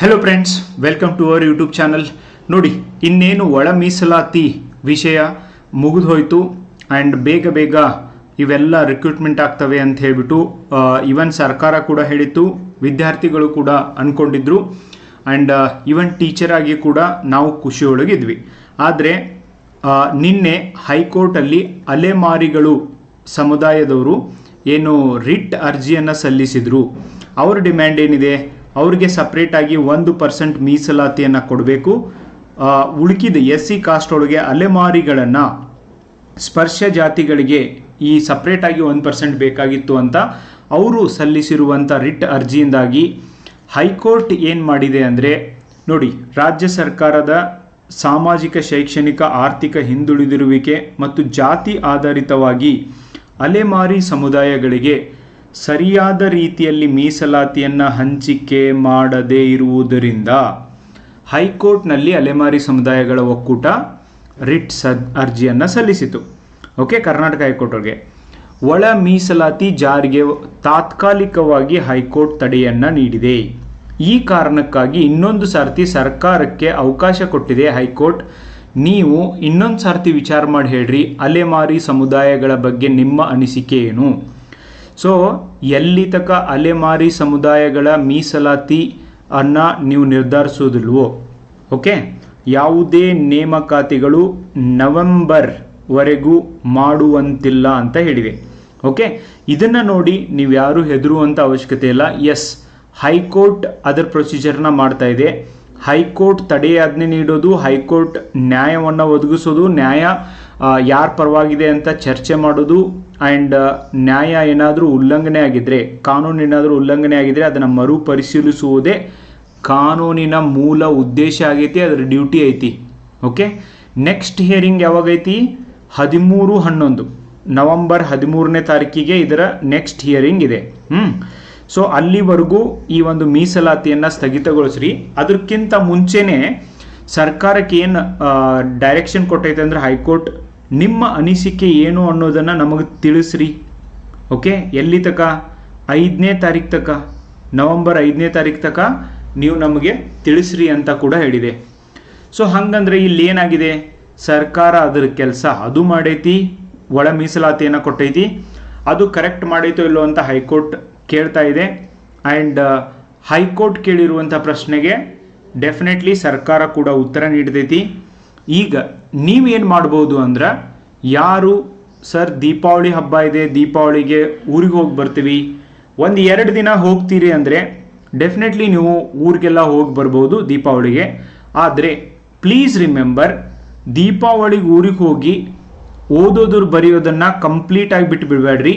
Hello friends welcome to our YouTube channel ನೋಡಿ, ಇನ್ನೇನು ಒಳ ಮೀಸಲಾತಿ ವಿಷಯ ಮುಗಿದು ಹೋಯಿತು ಆ್ಯಂಡ್ ಬೇಗ ಬೇಗ ಇವೆಲ್ಲ ರಿಕ್ರೂಟ್ಮೆಂಟ್ ಆಗ್ತವೆ ಅಂತ ಹೇಳಿಬಿಟ್ಟು ಇವನ್ ಸರ್ಕಾರ ಕೂಡ ಹೇಳಿತ್ತು, ವಿದ್ಯಾರ್ಥಿಗಳು ಕೂಡ ಅಂದ್ಕೊಂಡಿದ್ರು ಆ್ಯಂಡ್ ಇವನ್ ಟೀಚರ್ ಆಗಿ ಕೂಡ ನಾವು ಖುಷಿಯೊಳಗಿದ್ವಿ. ಆದರೆ ನಿನ್ನೆ ಹೈಕೋರ್ಟಲ್ಲಿ ಅಲೆಮಾರಿಗಳು ಸಮುದಾಯದವರು ಏನು ರಿಟ್ ಅರ್ಜಿಯನ್ನು ಸಲ್ಲಿಸಿದ್ರು. ಅವ್ರ ಡಿಮ್ಯಾಂಡ್ ಏನಿದೆ? ಅವ್ರಿಗೆ ಸಪ್ರೇಟಾಗಿ ಒಂದು ಪರ್ಸೆಂಟ್ ಮೀಸಲಾತಿಯನ್ನು ಕೊಡಬೇಕು. ಉಳುಕಿದ ಎಸ್ ಸಿ ಕಾಸ್ಟ್ ಒಳಗೆ ಅಲೆಮಾರಿಗಳನ್ನು ಸ್ಪರ್ಶ ಜಾತಿಗಳಿಗೆ ಈ ಸಪ್ರೇಟಾಗಿ ಒಂದು ಪರ್ಸೆಂಟ್ ಬೇಕಾಗಿತ್ತು ಅಂತ ಅವರು ಸಲ್ಲಿಸಿರುವಂಥ ರಿಟ್ ಅರ್ಜಿಯಿಂದಾಗಿ ಹೈಕೋರ್ಟ್ ಏನು ಮಾಡಿದೆ ಅಂದರೆ, ನೋಡಿ, ರಾಜ್ಯ ಸರ್ಕಾರದ ಸಾಮಾಜಿಕ, ಶೈಕ್ಷಣಿಕ, ಆರ್ಥಿಕ ಹಿಂದುಳಿದಿರುವಿಕೆ ಮತ್ತು ಜಾತಿ ಆಧಾರಿತವಾಗಿ ಅಲೆಮಾರಿ ಸಮುದಾಯಗಳಿಗೆ ಸರಿಯಾದ ರೀತಿಯಲ್ಲಿ ಮೀಸಲಾತಿಯನ್ನು ಹಂಚಿಕೆ ಮಾಡದೇ ಇರುವುದರಿಂದ ಹೈಕೋರ್ಟ್ನಲ್ಲಿ ಅಲೆಮಾರಿ ಸಮುದಾಯಗಳ ಒಕ್ಕೂಟ ರಿಟ್ ಸ ಅರ್ಜಿಯನ್ನು ಸಲ್ಲಿಸಿತು. ಓಕೆ, ಕರ್ನಾಟಕ ಹೈಕೋರ್ಟ್ಗೆ ಒಳ ಮೀಸಲಾತಿ ಜಾರಿಗೆ ತಾತ್ಕಾಲಿಕವಾಗಿ ಹೈಕೋರ್ಟ್ ತಡೆಯನ್ನು ನೀಡಿದೆ. ಈ ಕಾರಣಕ್ಕಾಗಿ ಇನ್ನೊಂದು ಸಾರ್ತಿ ಸರ್ಕಾರಕ್ಕೆ ಅವಕಾಶ ಕೊಟ್ಟಿದೆ ಹೈಕೋರ್ಟ್. ನೀವು ಇನ್ನೊಂದು ಸಾರ್ತಿ ವಿಚಾರ ಮಾಡಿ ಹೇಳ್ರಿ, ಅಲೆಮಾರಿ ಸಮುದಾಯಗಳ ಬಗ್ಗೆ ನಿಮ್ಮ ಅನಿಸಿಕೆ ಏನು? ಸೊ ಎಲ್ಲಿ ತಕ ಅಲೆಮಾರಿ ಸಮುದಾಯಗಳ ಮೀಸಲಾತಿ ಅನ್ನ ನೀವು ನಿರ್ಧರಿಸೋದಿಲ್ವೋ ಓಕೆ ಯಾವುದೇ ನೇಮಕಾತಿಗಳು ನವೆಂಬರ್ ವರೆಗೂ ಮಾಡುವಂತಿಲ್ಲ ಅಂತ ಹೇಳಿವೆ. ಓಕೆ ಇದನ್ನು ನೋಡಿ ನೀವು ಯಾರು ಹೆದರುವಂಥ ಅವಶ್ಯಕತೆ ಇಲ್ಲ. ಎಸ್ ಹೈಕೋರ್ಟ್ ಅದರ ಪ್ರೊಸೀಜರ್ನ ಮಾಡ್ತಾ ಇದೆ. ಹೈಕೋರ್ಟ್ ತಡೆಯಾಜ್ಞೆ ನೀಡೋದು, ಹೈಕೋರ್ಟ್ ನ್ಯಾಯವನ್ನು ಒದಗಿಸೋದು, ನ್ಯಾಯ ಯಾರ ಪರವಾಗಿದೆ ಅಂತ ಚರ್ಚೆ ಮಾಡೋದು ಆ್ಯಂಡ್ ನ್ಯಾಯ ಏನಾದರೂ ಉಲ್ಲಂಘನೆ ಆಗಿದ್ದರೆ ಕಾನೂನು ಏನಾದರೂ ಉಲ್ಲಂಘನೆ ಆಗಿದ್ದರೆ ಅದನ್ನು ಮರುಪರಿಶೀಲಿಸುವುದೇ ಕಾನೂನಿನ ಮೂಲ ಉದ್ದೇಶ ಆಗೈತಿ, ಅದರ ಡ್ಯೂಟಿ ಐತಿ. ಓಕೆ ನೆಕ್ಸ್ಟ್ ಹಿಯರಿಂಗ್ ಯಾವಾಗೈತಿ ಹದಿಮೂರು ಹನ್ನೊಂದು. ನವಂಬರ್ ಹದಿಮೂರನೇ ತಾರೀಕಿಗೆ ಇದರ ನೆಕ್ಸ್ಟ್ ಹಿಯರಿಂಗ್ ಇದೆ. ಹ್ಞೂ ಸೊ ಅಲ್ಲಿವರೆಗೂ ಈ ಒಂದು ಮೀಸಲಾತಿಯನ್ನು ಸ್ಥಗಿತಗೊಳಿಸ್ರಿ. ಅದಕ್ಕಿಂತ ಮುಂಚೆನೇ ಸರ್ಕಾರಕ್ಕೆ ಏನು ಡೈರೆಕ್ಷನ್ ಕೊಟ್ಟೈತೆ ಅಂದರೆ ಹೈಕೋರ್ಟ್ ನಿಮ್ಮ ಅನಿಸಿಕೆ ಏನು ಅನ್ನೋದನ್ನು ನಮಗೆ ತಿಳಿಸ್ರಿ. ಓಕೆ? ಎಲ್ಲಿ ತಕ? ಐದನೇ ತಾರೀಕು ತಕ. ನವಂಬರ್ ಐದನೇ ತಾರೀಕು ತಕ ನೀವು ನಮಗೆ ತಿಳಿಸ್ರಿ ಅಂತ ಕೂಡ ಹೇಳಿದೆ. ಸೊ, ಹಂಗಂದ್ರೆ ಇಲ್ಲಿ ಏನಾಗಿದೆ? ಸರ್ಕಾರ ಅದರ ಕೆಲಸ ಅದು ಮಾಡೈತಿ, ಒಳ ಮೀಸಲಾತಿಯನ್ನು ಕೊಟ್ಟೈತಿ, ಅದು ಕರೆಕ್ಟ್ ಮಾಡೈತೋ ಇಲ್ಲೋ ಅಂತ ಹೈಕೋರ್ಟ್ ಕೇಳ್ತಾ ಇದೆ. ಆ್ಯಂಡ್ ಹೈಕೋರ್ಟ್ ಕೇಳಿರುವಂಥ ಪ್ರಶ್ನೆಗೆ ಡೆಫಿನೆಟ್ಲಿ ಸರ್ಕಾರ ಕೂಡ ಉತ್ತರ ನೀಡ್ತೈತಿ. ಈಗ ನೀವೇನು ಮಾಡ್ಬೋದು ಅಂದ್ರೆ ಯಾರು, ಸರ್, ದೀಪಾವಳಿ ಹಬ್ಬ ಇದೆ, ದೀಪಾವಳಿಗೆ ಊರಿಗೆ ಹೋಗಿ ಬರ್ತೀವಿ. ಒಂದು ಎರಡು ದಿನ ಹೋಗ್ತೀರಿ ಅಂದರೆ ಡೆಫಿನೆಟ್ಲಿ ನೀವು ಊರಿಗೆಲ್ಲ ಹೋಗಿ ಬರ್ಬೋದು ದೀಪಾವಳಿಗೆ. ಆದರೆ ಪ್ಲೀಸ್ ರಿಮೆಂಬರ್ ದೀಪಾವಳಿಗೆ ಊರಿಗೆ ಹೋಗಿ ಓದೋದ್ರ ಬರೆಯೋದನ್ನು ಕಂಪ್ಲೀಟಾಗಿ ಬಿಟ್ಟು ಬಿಡಬೇಡ್ರಿ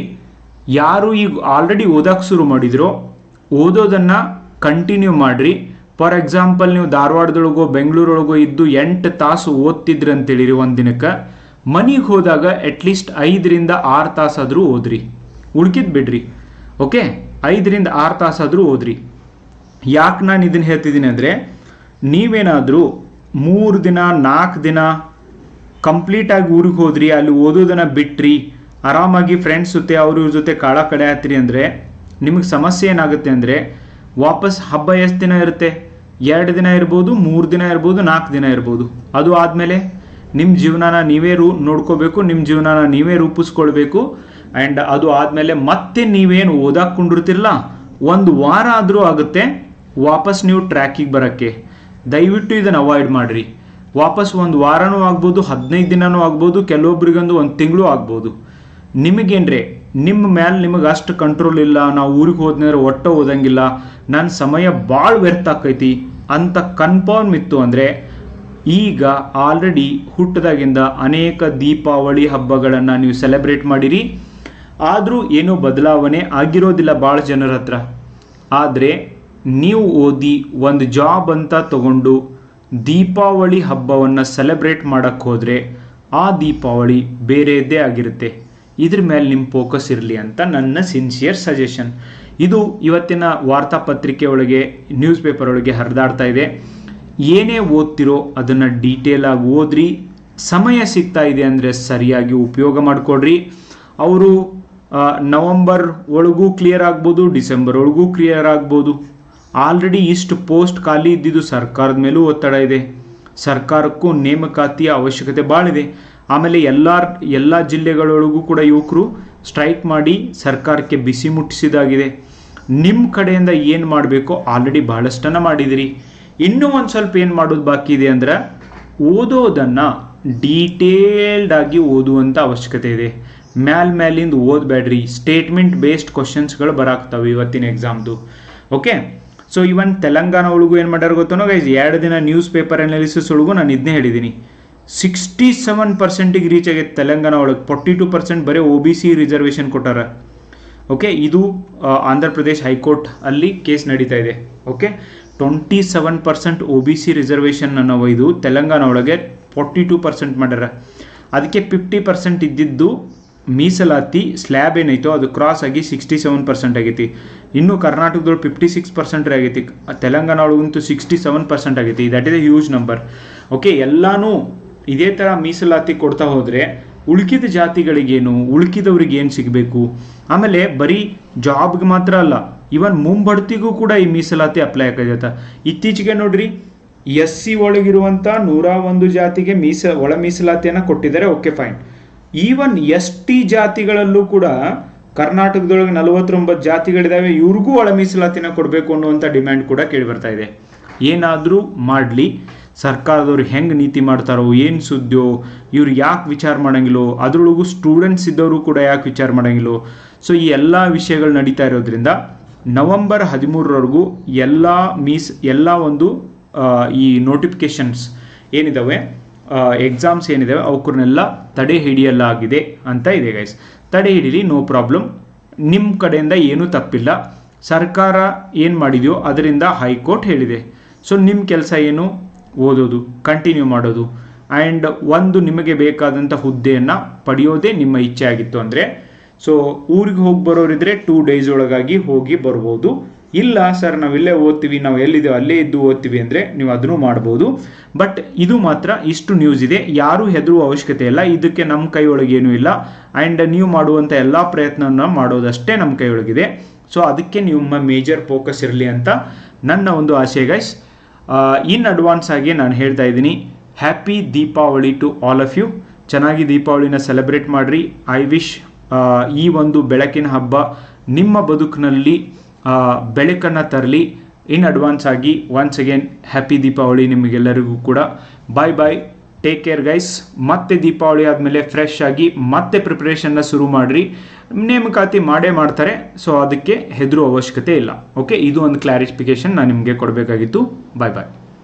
ಯಾರು ಈಗ ಆಲ್ರೆಡಿ ಓದೋಕ್ಕೆ ಶುರು ಮಾಡಿದ್ರೋ, ಓದೋದನ್ನು ಕಂಟಿನ್ಯೂ ಮಾಡಿರಿ. ಫಾರ್ ಎಕ್ಸಾಂಪಲ್ ನೀವು ಧಾರವಾಡದೊಳಗೋ, ಬೆಂಗಳೂರೊಳಗೋ ಇದ್ದು ಎಂಟು ತಾಸು ಓದ್ತಿದ್ರಿ ಅಂತೇಳಿರಿ ಒಂದು ದಿನಕ್ಕೆ. ಮನೆಗೆ ಹೋದಾಗ ಅಟ್ಲೀಸ್ಟ್ ಐದರಿಂದ ಆರು ತಾಸಾದರೂ ಓದ್ರಿ. ಉಳ್ಕಿದ್ ಬಿಡ್ರಿ. ಓಕೆ ಐದರಿಂದ ಆರು ತಾಸಾದರೂ ಓದ್ರಿ. ಯಾಕೆ ನಾನು ಇದನ್ನು ಹೇಳ್ತಿದ್ದೀನಿ ಅಂದರೆ, ನೀವೇನಾದರೂ ಮೂರು ದಿನ ನಾಲ್ಕು ದಿನ ಕಂಪ್ಲೀಟಾಗಿ ಊರಿಗೆ ಹೋದ್ರಿ, ಅಲ್ಲಿ ಓದೋದನ್ನು ಬಿಟ್ರಿ, ಆರಾಮಾಗಿ ಫ್ರೆಂಡ್ಸ್ ಜೊತೆ, ಅವ್ರ ಇವ್ರ ಜೊತೆ ಕಾಳ ಕಡೆ ಹತ್ತಿರಿ ಅಂದರೆ, ನಿಮಗೆ ಸಮಸ್ಯೆ ಏನಾಗುತ್ತೆ ಅಂದರೆ, ವಾಪಸ್ ಹಬ್ಬ ಎಷ್ಟು ದಿನ ಇರುತ್ತೆ? ಎರಡು ದಿನ ಇರ್ಬೋದು, ಮೂರು ದಿನ ಇರ್ಬೋದು, ನಾಲ್ಕು ದಿನ ಇರ್ಬೋದು. ಅದು ಆದಮೇಲೆ ನಿಮ್ಮ ಜೀವನನ ನೀವೇ ರೂ, ನೋಡ್ಕೋಬೇಕು ನಿಮ್ಮ ಜೀವನನ ನೀವೇ ರೂಪಿಸ್ಕೊಳ್ಬೇಕು. ಆ್ಯಂಡ್ ಅದು ಆದಮೇಲೆ ಮತ್ತೆ ನೀವೇನು ಓದಾಕೊಂಡಿರ್ತಿರಲ್ಲ ಒಂದು ವಾರ ಆದರೂ ಆಗುತ್ತೆ, ವಾಪಸ್ ನೀವು ಟ್ರ್ಯಾಕಿಗೆ ಬರೋಕ್ಕೆ. ದಯವಿಟ್ಟು ಇದನ್ನು ಅವಾಯ್ಡ್ ಮಾಡಿರಿ. ವಾಪಸ್ ಒಂದು ವಾರನೂ ಆಗ್ಬೋದು, ಹದಿನೈದು ದಿನನೂ ಆಗ್ಬೋದು, ಕೆಲವೊಬ್ರಿಗೊಂದು ಒಂದು ತಿಂಗಳು ಆಗ್ಬೋದು. ನಿಮಗೇನ್ರಿ ನಿಮ್ಮ ಮೇಲೆ ನಿಮಗೆ ಅಷ್ಟು ಕಂಟ್ರೋಲ್ ಇಲ್ಲ, ನಾವು ಊರಿಗೆ ಹೋದ್ನಂದ್ರೆ ಒಟ್ಟು ಓದಂಗಿಲ್ಲ ನನ್ನ ಸಮಯ ಭಾಳ ವ್ಯರ್ಥ ಆಕೈತಿ ಅಂತ ಕನ್ಫರ್ಮ್ ಇತ್ತು ಅಂದರೆ, ಈಗ ಆಲ್ರೆಡಿ ಹುಟ್ಟದಾಗಿಂದ ಅನೇಕ ದೀಪಾವಳಿ ಹಬ್ಬಗಳನ್ನು ನೀವು ಸೆಲೆಬ್ರೇಟ್ ಮಾಡಿರಿ. ಆದರೂ ಏನೂ ಬದಲಾವಣೆ ಆಗಿರೋದಿಲ್ಲ ಭಾಳ ಜನರ ಹತ್ರ. ಆದರೆ, ನೀವು ಓದಿ ಒಂದು ಜಾಬ್ ಅಂತ ತಗೊಂಡು ದೀಪಾವಳಿ ಹಬ್ಬವನ್ನು ಸೆಲೆಬ್ರೇಟ್ ಮಾಡೋಕ್ಕೆ ಹೋದರೆ, ಆ ದೀಪಾವಳಿ ಬೇರೆಯದ್ದೇ ಆಗಿರುತ್ತೆ. ಇದ್ರ ಮೇಲೆ ನಿಮ್ಮ ಫೋಕಸ್ ಇರಲಿ ಅಂತ ನನ್ನ ಸಿನ್ಸಿಯರ್ ಸಜೆಷನ್ ಇದು ಇವತ್ತಿನ ವಾರ್ತಾಪತ್ರಿಕೆ ಒಳಗೆ ನ್ಯೂಸ್ ಪೇಪರ್ ಒಳಗೆ ಹರಿದಾಡ್ತಾ ಇದೆ. ಏನೇ ಓದ್ತಿರೋ ಅದನ್ನು ಆಗಿ ಓದ್ರಿ. ಸಮಯ ಸಿಗ್ತಾ ಇದೆ ಅಂದರೆ ಸರಿಯಾಗಿ ಉಪಯೋಗ ಮಾಡಿಕೊಡ್ರಿ. ಅವರು ನವಂಬರ್ ಒಳಗೂ ಕ್ಲಿಯರ್ ಆಗ್ಬೋದು, ಡಿಸೆಂಬರ್ ಒಳಗೂ ಕ್ಲಿಯರ್ ಆಗ್ಬೋದು. ಆಲ್ರೆಡಿ ಇಷ್ಟು ಪೋಸ್ಟ್ ಖಾಲಿ ಇದ್ದಿದ್ದು ಸರ್ಕಾರದ ಮೇಲೂ ಒತ್ತಡ ಇದೆ. ಸರ್ಕಾರಕ್ಕೂ ನೇಮಕಾತಿಯ ಅವಶ್ಯಕತೆ ಭಾಳ ಇದೆ ಆಮೇಲೆ ಎಲ್ಲ ಎಲ್ಲ ಜಿಲ್ಲೆಗಳೊಳಗೂ ಕೂಡ ಯುವಕರು ಸ್ಟ್ರೈಕ್ ಮಾಡಿ ಸರ್ಕಾರಕ್ಕೆ ಬಿಸಿ ಮುಟ್ಟಿಸಿದಾಗಿದೆ. ನಿಮ್ಮ ಕಡೆಯಿಂದ ಏನು ಮಾಡಬೇಕೋ ಆಲ್ರೆಡಿ ಬಹಳಷ್ಟನ್ನು ಮಾಡಿದಿರಿ. ಇನ್ನೂ ಒಂದು ಸ್ವಲ್ಪ ಏನು ಮಾಡೋದು ಬಾಕಿ ಇದೆ ಅಂದ್ರೆ ಓದೋದನ್ನು ಡೀಟೇಲ್ಡ್ ಆಗಿ ಓದುವಂಥ ಅವಶ್ಯಕತೆ ಇದೆ. ಮ್ಯಾಲ್ ಮ್ಯಾಲಿಂದ ಓದಬೇಡ್ರಿ. ಸ್ಟೇಟ್ಮೆಂಟ್ ಬೇಸ್ಡ್ ಕ್ವಶನ್ಸ್ಗಳು ಬರಾಕ್ತವೆ ಇವತ್ತಿನ ಎಕ್ಸಾಮ್ದು ಓಕೆ ಸೊ ಇವನ್ ತೆಲಂಗಾಣ ಒಳಗೂ ಏನು ಮಾಡ್ಯಾರ ಗೊತ್ತೋ ಗೈಸ್ ಎರಡು ದಿನ ನ್ಯೂಸ್ ಪೇಪರ್ ಅನಾಲಿಸಿಸ್ ಒಳಗೂ ನಾನು ಇದನ್ನೇ ಹೇಳಿದ್ದೀನಿ ಸಿಕ್ಸ್ಟಿ ಸೆವೆನ್ ಪರ್ಸೆಂಟಿಗೆ ರೀಚ್ ಆಗೈತೆ ತೆಲಂಗಾಣ ಒಳಗೆ ಫೋರ್ಟಿ ಟು ಪರ್ಸೆಂಟ್ ಬರೀ ಒ ಬಿ ಸಿ ರಿಸರ್ವೇಷನ್ ಕೊಟ್ಟಾರ. ಓಕೆ ಇದು ಆಂಧ್ರ ಪ್ರದೇಶ್ ಹೈಕೋರ್ಟ್ ಅಲ್ಲಿ ಕೇಸ್ ನಡೀತಾ ಇದೆ. Okay twenty seven percent O B C reservation ಅನ್ನೋ ಇದು ತೆಲಂಗಾಣ ಒಳಗೆ ಫೋರ್ಟಿ ಟು ಪರ್ಸೆಂಟ್ ಮಾಡ್ಯಾರ. ಅದಕ್ಕೆ ಫಿಫ್ಟಿ ಪರ್ಸೆಂಟ್ ಇದ್ದಿದ್ದು ಮೀಸಲಾತಿ ಸ್ಲ್ಯಾಬ್ ಏನೈತೋ ಅದು ಕ್ರಾಸ್ ಆಗಿ ಸಿಕ್ಸ್ಟಿ ಸೆವೆನ್ ಪರ್ಸೆಂಟ್ ಆಗೈತಿ. ಇನ್ನು ಕರ್ನಾಟಕದೊಳಗೆ ಫಿಫ್ಟಿ ಸಿಕ್ಸ್ ಪರ್ಸೆಂಟ್ ಆಗೈತಿ. ತೆಲಂಗಾಣ ಒಳಗಂತೂ ಸಿಕ್ಸ್ಟಿ ಸೆವೆನ್ ಪರ್ಸೆಂಟ್ ಆಗೈತಿ. That is a huge number okay ಎಲ್ಲಾನು ಇದೇ ಥರ ಮೀಸಲಾತಿ ಕೊಡ್ತಾ ಹೋದರೆ ಉಳ್ಕಿದ ಜಾತಿಗಳಿಗೇನು ಉಳ್ಕಿದವ್ರಿಗೆ ಏನು ಸಿಗಬೇಕು? ಆಮೇಲೆ ಬರೀ ಜಾಬ್ಗೆ ಮಾತ್ರ ಅಲ್ಲ ಇವನ್ ಮುಂಬಡ್ತಿಗೂ ಕೂಡ ಈ ಮೀಸಲಾತಿ ಅಪ್ಲೈ ಆಗತ್ತ. ಇತ್ತೀಚೆಗೆ ನೋಡ್ರಿ, ಎಸ್ ಸಿ ಒಳಗಿರುವಂಥ ನೂರ ಒಂದು ಜಾತಿಗೆ ಮೀಸ, ಒಳ ಮೀಸಲಾತಿಯನ್ನು ಕೊಟ್ಟಿದ್ದಾರೆ okay fine even S T ಜಾತಿಗಳಲ್ಲೂ ಕೂಡ ಕರ್ನಾಟಕದೊಳಗೆ ನಲವತ್ತೊಂಬತ್ತು ಜಾತಿಗಳಿದಾವೆ, ಇವ್ರಿಗೂ ಒಳ ಮೀಸಲಾತಿನ ಕೊಡಬೇಕು ಅನ್ನುವಂಥ ಡಿಮ್ಯಾಂಡ್ ಕೂಡ ಕೇಳಿ ಬರ್ತಾ ಇದೆ. ಏನಾದರೂ ಮಾಡಲಿ. ಸರ್ಕಾರದವ್ರು ಹೆಂಗೆ ನೀತಿ ಮಾಡ್ತಾರೋ, ಏನು ಸುದ್ದಿಯೋ, ಇವ್ರು ಯಾಕೆ ವಿಚಾರ ಮಾಡೋಂಗಿಲ್ಲೋ, ಅದರೊಳಗೂ ಸ್ಟೂಡೆಂಟ್ಸ್ ಇದ್ದವರು ಕೂಡ ಯಾಕೆ ವಿಚಾರ ಮಾಡೋಂಗಿಲ್ಲೋ. ಸೊ ಈ ಎಲ್ಲ ವಿಷಯಗಳು ನಡೀತಾ ಇರೋದ್ರಿಂದ ನವಂಬರ್ ಹದಿಮೂರರವರೆಗೂ ಎಲ್ಲ ಮೀಸ್, ಎಲ್ಲ ಒಂದು ಈ ನೋಟಿಫಿಕೇಶನ್ಸ್ ಏನಿದ್ದಾವೆ ಎಕ್ಸಾಮ್ಸ್ ಏನಿದ್ದಾವೆ ಅವಕ್ರನ್ನೆಲ್ಲ ತಡೆ ಹಿಡಿಯಲಾಗಿದೆ ಅಂತ ಇದೆ ಗೈಸ್ ತಡೆ ಹಿಡೀಲಿ ನೋ ಪ್ರಾಬ್ಲಮ್ ನಿಮ್ಮ ಕಡೆಯಿಂದ ಏನೂ ತಪ್ಪಿಲ್ಲ. ಸರ್ಕಾರ ಏನು ಮಾಡಿದೆಯೋ ಅದರಿಂದ ಹೈಕೋರ್ಟ್ ಹೇಳಿದೆ. ಸೊ ನಿಮ್ಮ ಕೆಲಸ ಏನು? ಓದೋದು ಕಂಟಿನ್ಯೂ ಮಾಡೋದು ಆ್ಯಂಡ್ ಒಂದು ನಿಮಗೆ ಬೇಕಾದಂಥ ಹುದ್ದೆಯನ್ನು ಪಡೆಯೋದೇ ನಿಮ್ಮ ಇಚ್ಛೆ ಆಗಿತ್ತು ಅಂದರೆ ಸೊ ಊರಿಗೆ ಹೋಗಿ ಬರೋರಿದ್ರೆ ಟೂ ಡೇಸ್ ಒಳಗಾಗಿ ಹೋಗಿ ಬರ್ಬೋದು. ಇಲ್ಲ ಸರ್ ನಾವು ಇಲ್ಲೇ ಓದ್ತೀವಿ, ನಾವು ಎಲ್ಲಿದ್ದೇವೆ ಅಲ್ಲೇ ಇದ್ದು ಓದ್ತೀವಿ ಅಂದರೆ ನೀವು ಅದನ್ನು ಮಾಡ್ಬೋದು. ಬಟ್ ಇದು ಮಾತ್ರ ಇಷ್ಟು ನ್ಯೂಸ್ ಇದೆ. ಯಾರೂ ಹೆದರುವ ಅವಶ್ಯಕತೆ ಇಲ್ಲ. ಇದಕ್ಕೆ ನಮ್ಮ ಕೈಯೊಳಗೆ ಏನೂ ಇಲ್ಲ. ಆ್ಯಂಡ್ ನೀವು ಮಾಡುವಂಥ ಎಲ್ಲ ಪ್ರಯತ್ನವನ್ನು ಮಾಡೋದಷ್ಟೇ ನಮ್ಮ ಕೈಯೊಳಗಿದೆ. ಸೊ ಅದಕ್ಕೆ ನಿಮ್ಮ ಮೇಜರ್ ಫೋಕಸ್ ಇರಲಿ ಅಂತ ನನ್ನ ಒಂದು ಆಸೆ ಗೈಸ್ ಇನ್ ಅಡ್ವಾನ್ಸ್ ಆಗಿ ನಾನು ಹೇಳ್ತಾ ಇದ್ದೀನಿ happy Deepavali to all of you ಚೆನ್ನಾಗಿ ದೀಪಾವಳಿನ ಸೆಲೆಬ್ರೇಟ್ ಮಾಡಿರಿ. ಐ ವಿಶ್ ಈ ಒಂದು ಬೆಳಕಿನ ಹಬ್ಬ ನಿಮ್ಮ ಬದುಕಿನಲ್ಲಿ ಬೆಳಕನ್ನು ತರಲಿ. ಇನ್ ಅಡ್ವಾನ್ಸ್ ಆಗಿ ಒನ್ಸ್ ಅಗೇನ್ ಹ್ಯಾಪಿ ದೀಪಾವಳಿ ನಿಮಗೆಲ್ಲರಿಗೂ ಕೂಡ. Bye bye take care guys ಮತ್ತೆ ದೀಪಾವಳಿ ಆದಮೇಲೆ ಫ್ರೆಶ್ ಆಗಿ ಮತ್ತೆ ಪ್ರಿಪ್ರೇಷನ್ನ ಶುರು ಮಾಡಿರಿ. ನೇಮಕಾತಿ ಮಾಡೇ ಮಾಡ್ತಾರೆ. ಸೊ ಅದಕ್ಕೆ ಹೆದರು ಅವಶ್ಯಕತೆ ಇಲ್ಲ. ಓಕೆ ಇದು ಒಂದು ಕ್ಲಾರಿಫಿಕೇಶನ್ ನಾನು ನಿಮಗೆ ಕೊಡಬೇಕಾಗಿತ್ತು. ಬಾಯ್ ಬಾಯ್